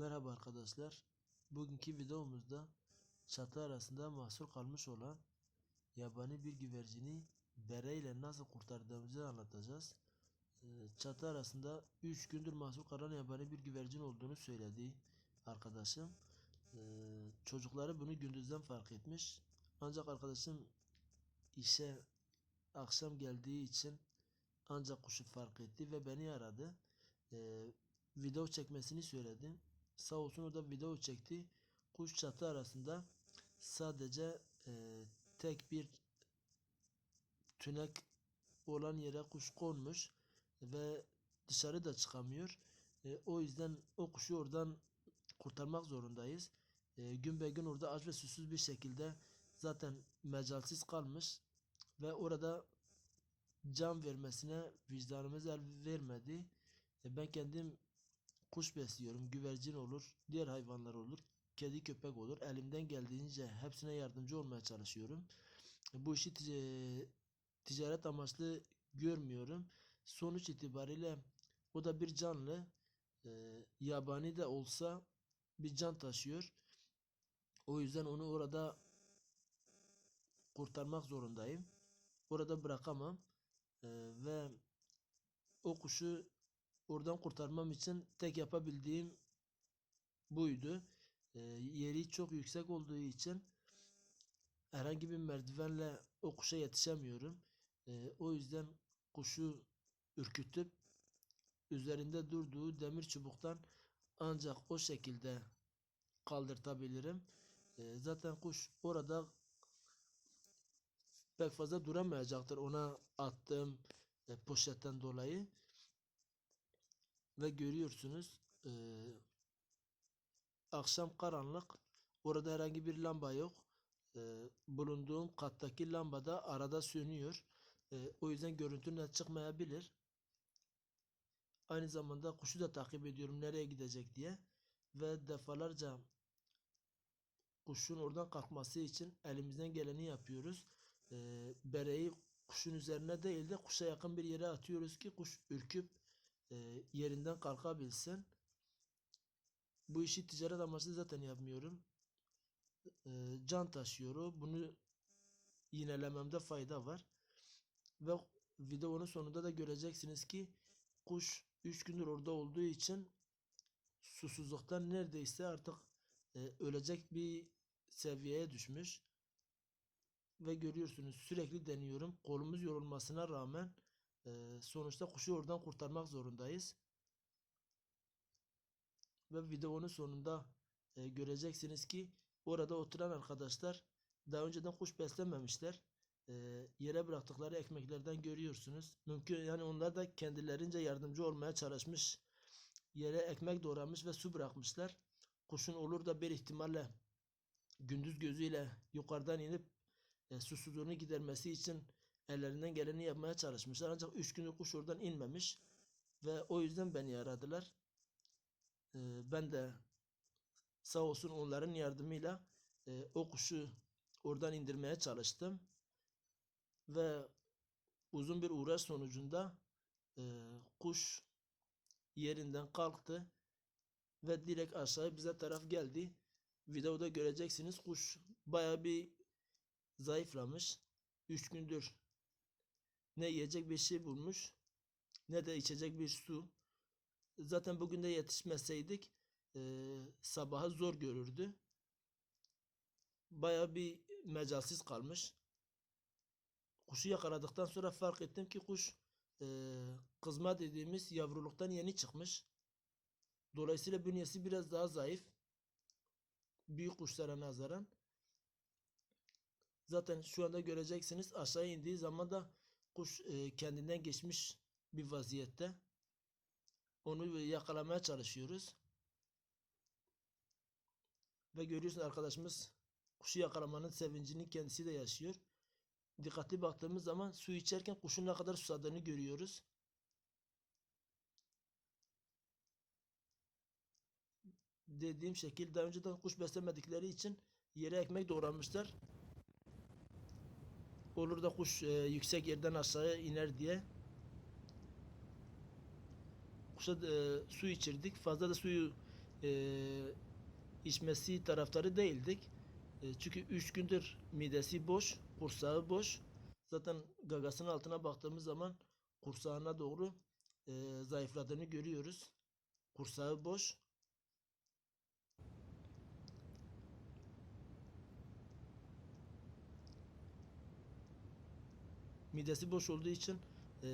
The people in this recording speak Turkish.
Merhaba arkadaşlar. Bugünkü videomuzda çatı arasında mahsur kalmış olan yabani bir güvercini bere ile nasıl kurtardığımızı anlatacağız. Ee, Çatı arasında 3 gündür mahsur kalan yabani bir güvercin olduğunu söyledi arkadaşım. Ee, Çocukları bunu gündüzden fark etmiş. Ancak arkadaşım işe akşam geldiği için ancak kuşu fark etti ve beni aradı. Ee, video çekmesini söyledim. Sağ olsun o da video çekti. Kuş çatı arasında sadece e, tek bir tünek olan yere kuş konmuş ve dışarı da çıkamıyor. E, o yüzden o kuşu oradan kurtarmak zorundayız. E, gün be gün orada aç ve susuz bir şekilde zaten mecalsiz kalmış ve orada can vermesine vicdanımız el vermedi. E, ben kendim kuş besliyorum. Güvercin olur, diğer hayvanlar olur, kedi köpek olur. Elimden geldiğince hepsine yardımcı olmaya çalışıyorum. Bu işi tic- ticaret amaçlı görmüyorum. Sonuç itibariyle o da bir canlı. E, yabani de olsa bir can taşıyor. O yüzden onu orada kurtarmak zorundayım. Orada bırakamam. E, ve o kuşu oradan kurtarmam için tek yapabildiğim buydu. E, yeri çok yüksek olduğu için herhangi bir merdivenle o kuşa yetişemiyorum. E, o yüzden kuşu ürkütüp üzerinde durduğu demir çubuktan ancak o şekilde kaldırtabilirim. E, zaten kuş orada pek fazla duramayacaktır ona attığım e, poşetten dolayı. Ve görüyorsunuz e, akşam karanlık orada herhangi bir lamba yok. E, bulunduğum kattaki lamba da arada sönüyor. E, o yüzden görüntü net çıkmayabilir. Aynı zamanda kuşu da takip ediyorum nereye gidecek diye. Ve defalarca kuşun oradan kalkması için elimizden geleni yapıyoruz. E, bereyi kuşun üzerine değil de kuşa yakın bir yere atıyoruz ki kuş ürküp e, yerinden kalkabilsin. Bu işi ticaret amaçlı zaten yapmıyorum. E, can taşıyor o. Bunu yinelememde fayda var. Ve videonun sonunda da göreceksiniz ki kuş 3 gündür orada olduğu için susuzluktan neredeyse artık e, ölecek bir seviyeye düşmüş. Ve görüyorsunuz sürekli deniyorum. Kolumuz yorulmasına rağmen sonuçta kuşu oradan kurtarmak zorundayız. Ve videonun sonunda göreceksiniz ki orada oturan arkadaşlar daha önceden kuş beslememişler. Yere bıraktıkları ekmeklerden görüyorsunuz. Mümkün yani onlar da kendilerince yardımcı olmaya çalışmış. Yere ekmek doğramış ve su bırakmışlar. Kuşun olur da bir ihtimalle gündüz gözüyle yukarıdan inip susuzluğunu gidermesi için ellerinden geleni yapmaya çalışmışlar. Ancak 3 gündür kuş oradan inmemiş ve o yüzden beni aradılar. E, ben de sağ olsun onların yardımıyla e, o kuşu oradan indirmeye çalıştım ve uzun bir uğraş sonucunda e, kuş yerinden kalktı ve direkt aşağı bize taraf geldi. Videoda göreceksiniz kuş baya bir zayıflamış. 3 gündür ne yiyecek bir şey bulmuş ne de içecek bir su. Zaten bugün de yetişmeseydik e, sabahı zor görürdü. Baya bir mecalsiz kalmış. Kuşu yakaladıktan sonra fark ettim ki kuş e, kızma dediğimiz yavruluktan yeni çıkmış. Dolayısıyla bünyesi biraz daha zayıf. Büyük kuşlara nazaran. Zaten şu anda göreceksiniz aşağı indiği zaman da kuş e, kendinden geçmiş bir vaziyette. Onu yakalamaya çalışıyoruz. Ve görüyorsunuz arkadaşımız kuşu yakalamanın sevincini kendisi de yaşıyor. Dikkatli baktığımız zaman su içerken kuşun ne kadar susadığını görüyoruz. Dediğim şekilde daha önceden kuş beslemedikleri için yere ekmek doğramışlar. Olur da kuş e, yüksek yerden aşağıya iner diye. Kuşa e, su içirdik. Fazla da suyu e, içmesi taraftarı değildik. E, çünkü 3 gündür midesi boş, kursağı boş. Zaten gagasının altına baktığımız zaman kursağına doğru e, zayıfladığını görüyoruz. Kursağı boş. Midesi boş olduğu için e,